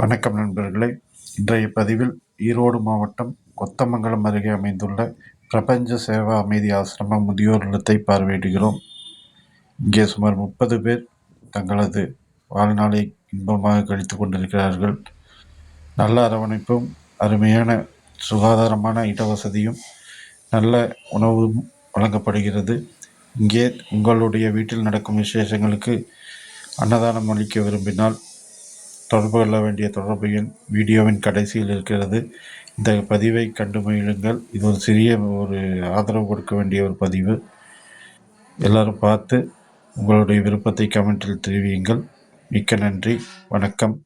வணக்கம் நண்பர்களே. இன்றைய பதிவில் ஈரோடு மாவட்டம் கொத்தமங்கலம் அருகே அமைந்துள்ள பிரபஞ்ச சேவா அமைதி ஆசிரம முதியோர் இல்லத்தை பார்வையிடுகிறோம். இங்கே சுமார் முப்பது பேர் தங்களது வாழ்நாளை இன்பமாக கழித்து கொண்டிருக்கிறார்கள். நல்ல அரவணைப்பும் அருமையான சுகாதாரமான இடவசதியும் நல்ல உணவும் வழங்கப்படுகிறது. இங்கே உங்களுடைய வீட்டில் நடக்கும் விசேஷங்களுக்கு அன்னதானம் அளிக்க விரும்பினால் தொடர்பு கொள்ள வேண்டிய தொடர்பு எண் வீடியோவின் கடைசியில் இருக்கிறது. இந்த பதிவை கண்டு மகிழுங்கள். இது ஒரு சிறிய ஒரு ஆதரவு கொடுக்க வேண்டிய ஒரு பதிவு. எல்லோரும் பார்த்து உங்களுடைய விருப்பத்தை கமெண்டில் தெரிவியுங்கள். மிக்க நன்றி. வணக்கம்.